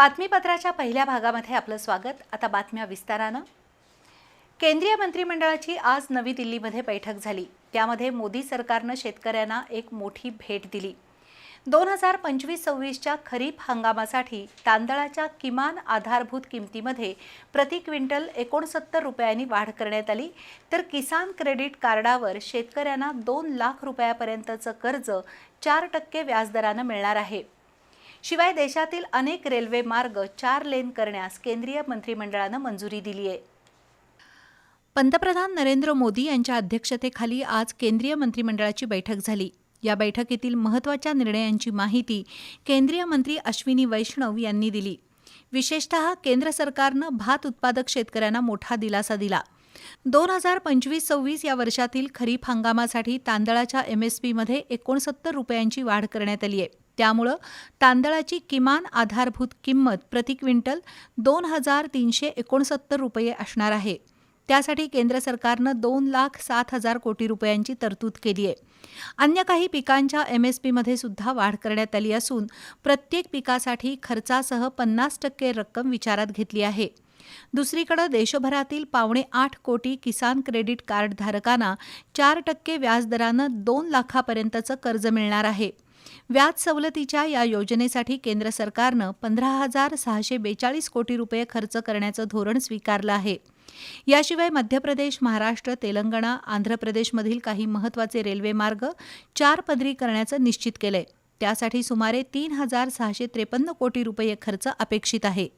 बातमीपत्राच्या पहिल्या भागामध्ये आपलं स्वागत. आता बातम्या विस्तारानं. केंद्रीय मंत्रिमंडळाची आज नवी दिल्लीमध्ये बैठक झाली. त्यामध्ये मोदी सरकारनं शेतकऱ्यांना एक मोठी भेट दिली. दोन हजार पंचवीस सव्वीसच्या खरीप हंगामासाठी तांदळाच्या किमान आधारभूत किमतीमध्ये प्रति क्विंटल एकोणसत्तर रुपयांनी वाढ करण्यात आली. तर किसान क्रेडिट कार्डावर शेतकऱ्यांना दोन लाख रुपयापर्यंतचं कर्ज चार टक्के व्याजदरानं मिळणार आहे. शिवाय देशातील अनेक रेल्वे मार्ग चार लेन करण्यास केंद्रीय मंत्रिमंडळानं मंजुरी दिली आहे. पंतप्रधान नरेंद्र मोदी यांच्या अध्यक्षतेखाली आज केंद्रीय मंत्रिमंडळाची बैठक झाली. या बैठकीतील महत्त्वाच्या निर्णयांची माहिती केंद्रीय मंत्री अश्विनी वैष्णव यांनी दिली. विशेषतः केंद्र सरकारनं भात उत्पादक शेतकऱ्यांना मोठा दिलासा दिला. दोन हजार पंचवीस सव्वीस या वर्षातील खरीप हंगामासाठी तांदळाच्या एमएसपीमध्ये एकोणसत्तर रुपयांची वाढ करण्यात आली आहे. त्यामुळं तांदळाची किमान आधारभूत किंमत प्रति क्विंटल दोन हजार तीनशे एकोणसत्तर रुपये असणार आहे. त्यासाठी केंद्र सरकारनं दोन लाख सात हजार कोटी रुपयांची तरतूद केली आहे. अन्य काही पिकांच्या एमएसपीमध्ये सुद्धा वाढ करण्यात आली असून प्रत्येक पिकासाठी खर्चासह पन्नास टक्के रक्कम विचारात घेतली आहे. दुसरीकडे देशभरातील पावणे आठ कोटी किसान क्रेडिट कार्ड धारकांना चार टक्के व्याजदरानं दोन लाखापर्यंतचं कर्ज मिळणार आहे. व्याज सवलतीच्या या योजनेसाठी केंद्र सरकारनं पंधरा हजार सहाशे बेचाळीस कोटी रुपये खर्च करण्याचं धोरण स्वीकारलं आहे. याशिवाय मध्य प्रदेश महाराष्ट्र तेलंगणा आंध्र प्रदेशमधील काही महत्त्वाचे रेल्वे मार्ग चार पदरी करण्याचं निश्चित केलंय. त्यासाठी सुमारे तीन हजार सहाशे त्रेपन्न कोटी रुपये खर्च अपेक्षित आहे.